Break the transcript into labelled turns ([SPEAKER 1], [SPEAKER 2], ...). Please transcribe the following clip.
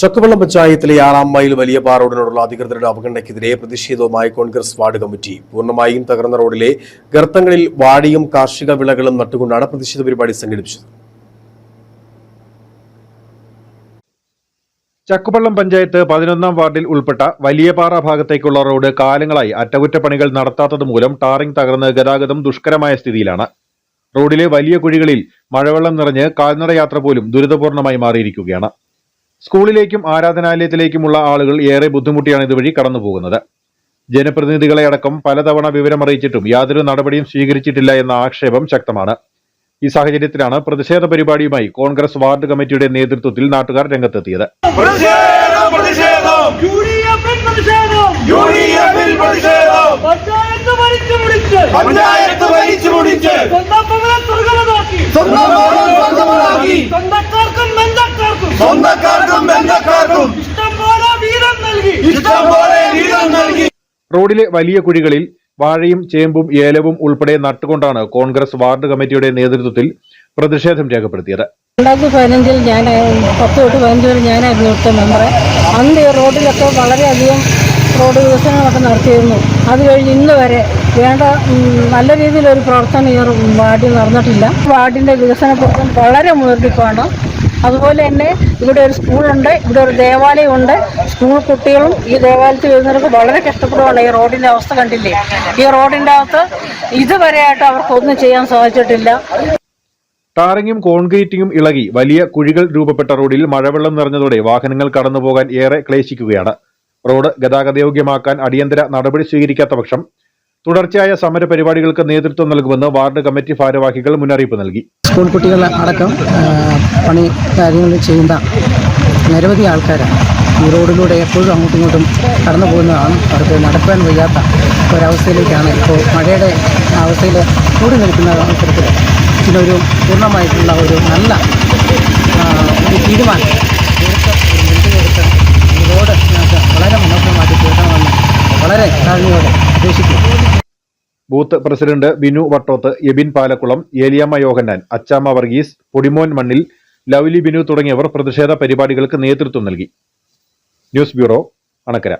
[SPEAKER 1] ചക്കുവള്ളം പഞ്ചായത്തിലെ ആറാം മൈൽ വലിയ പാറ റോഡിനോടുള്ള അധികൃതരുടെ അവഗണനയ്ക്കെതിരെ പ്രതിഷേധവുമായി കോൺഗ്രസ് വാർഡ് കമ്മിറ്റി. പൂർണമായും തകർന്ന റോഡിലെ ഗർത്തങ്ങളിൽ വാടിയും കാർഷിക വിളകളും നട്ടുകൊണ്ടാണ് പ്രതിഷേധ പരിപാടി സംഘടിപ്പിച്ചത്.
[SPEAKER 2] ചക്കുപള്ളം പഞ്ചായത്ത് പതിനൊന്നാം വാർഡിൽ ഉൾപ്പെട്ട വലിയപാറ ഭാഗത്തേക്കുള്ള റോഡ് കാലങ്ങളായി അറ്റകുറ്റപ്പണികൾ നടത്താത്തത് മൂലം ടാറിംഗ് തകർന്ന് ഗതാഗതം ദുഷ്കരമായ സ്ഥിതിയിലാണ്. റോഡിലെ വലിയ കുഴികളിൽ മഴവെള്ളം നിറഞ്ഞ് കാൽനടയാത്ര പോലും ദുരിതപൂർണമായി മാറിയിരിക്കുകയാണ്. സ്കൂളിലേക്കും ആരാധനാലയത്തിലേക്കുമുള്ള ആളുകൾ ഏറെ ബുദ്ധിമുട്ടിയാണ് ഇതുവഴി കടന്നുപോകുന്നത്. ജനപ്രതിനിധികളെ അടക്കം പലതവണ വിവരമറിയിച്ചിട്ടും യാതൊരു നടപടിയും സ്വീകരിച്ചിട്ടില്ല എന്ന ആക്ഷേപം ശക്തമാണ്. ഈ സാഹചര്യത്തിലാണ് പ്രതിഷേധ പരിപാടിയുമായി കോൺഗ്രസ് വാർഡ് കമ്മിറ്റിയുടെ നേതൃത്വത്തിൽ നാട്ടുകാർ രംഗത്തെത്തിയത്.
[SPEAKER 3] പഞ്ചായത്ത് ഭരിച്ചു
[SPEAKER 4] മുടിച്ച്. സ്വന്തം ഭവനം സ്വന്തമാക്കി
[SPEAKER 3] സ്വന്തക്കാർക്കും ബന്ധക്കാർക്കും
[SPEAKER 4] സ്വന്തക്കാർക്കും ബന്ധക്കാർക്കും
[SPEAKER 3] ഇഷ്ടം പോലെ വീതം നൽകി.
[SPEAKER 4] ഇഷ്ടം പോലെ വീതം നൽകി.
[SPEAKER 2] റോഡിലെ വലിയ കുഴികളിൽ വാഴയും ചേമ്പും ഏലവും ഉൾപ്പെടെ നട്ടുകൊണ്ടാണ് കോൺഗ്രസ് വാർഡ് കമ്മിറ്റിയുടെ നേതൃത്വത്തിൽ പ്രതിഷേധം രേഖപ്പെടുത്തിയത്.
[SPEAKER 5] രണ്ടായിരത്തി പതിനഞ്ചിൽ ഞാൻ പത്ത് തൊട്ട് പതിനഞ്ച് വരെ ഞാനായിരുന്നു ഇവിടുത്തെ മെമ്പറെ. അന്ന് ഈ റോഡിലൊക്കെ വളരെയധികം റോഡ് വികസനമൊക്കെ നടത്തിയിരുന്നു. അത് കഴിഞ്ഞ് ഇന്ന് വരെ വേണ്ട നല്ല രീതിയിലൊരു പ്രവർത്തനം ഈ വാർഡിൽ നടന്നിട്ടില്ല. വാർഡിന്റെ വികസനപ്രവർത്തനം വളരെ മുതൽപ്പാണ് അതുപോലെ തന്നെ ഇവിടെ ഒരു സ്കൂളുണ്ട് ഇവിടെ ഒരു ദേവാലയമുണ്ട്. സ്കൂൾ കുട്ടികളും ഈ ദേവാലയത്തിൽ വരുന്നവർക്ക് വളരെ കഷ്ടപ്പെടുവാണ് ഈ റോഡിന്റെ അവസ്ഥ കണ്ടില്ലേ? ഈ റോഡിന്റെ അകത്ത് ഇതുവരെയായിട്ട് അവർക്കൊന്നും ചെയ്യാൻ സാധിച്ചിട്ടില്ല.
[SPEAKER 2] ടാറിങ്ങും കോൺക്രീറ്റിങ്ങും ഇളകി വലിയ കുഴികൾ രൂപപ്പെട്ട റോഡിൽ മഴവെള്ളം നിറഞ്ഞതോടെ വാഹനങ്ങൾ കടന്നുപോകാൻ ഏറെ ക്ലേശിക്കുകയാണ്. റോഡ് ഗതാഗതയോഗ്യമാക്കാൻ അടിയന്തര നടപടി സ്വീകരിക്കാത്ത പക്ഷം തുടർച്ചയായ സമര പരിപാടികൾക്ക് നേതൃത്വം നൽകുമെന്ന് വാർഡ് കമ്മിറ്റി ഭാരവാഹികൾ മുന്നറിയിപ്പ് നൽകി.
[SPEAKER 6] സ്കൂൾ കുട്ടികൾ അടക്കം പണി കാര്യങ്ങൾ ചെയ്യുന്ന നിരവധി ആൾക്കാരാണ് ഈ റോഡിലൂടെ എപ്പോഴും അങ്ങോട്ടും ഇങ്ങോട്ടും കടന്നു പോകുന്നതാണ്. അവർക്ക് നടക്കാൻ വയ്യാത്ത ഒരവസ്ഥയിലേക്കാണ് ഇപ്പോൾ മഴയുടെ അവസ്ഥയിൽ കൂടി നിൽക്കുന്ന അവസരത്തിൽ ഇതിനൊരു പൂർണമായിട്ടുള്ള ഒരു നല്ല ഒരു തീരുമാനം ഈ റോഡ് വളരെ മനോഹരമാക്കി തീർക്കണമെന്ന് വളരെ താഴ്മയോടെ അപേക്ഷിക്കുന്നു.
[SPEAKER 2] ബൂത്ത് പ്രസിഡന്റ് ബിനു വട്ടോത്ത് എബിൻ പാലക്കുളം ഏലിയാമ്മ യോഹന്നാൻ അച്ചാമ്മ വർഗീസ് പൊടിമോൻ മണ്ണിൽ ലവ്ലി ബിനു തുടങ്ങിയവർ പ്രതിഷേധ പരിപാടികൾക്ക് നേതൃത്വം നൽകി. News bureau Anakkara.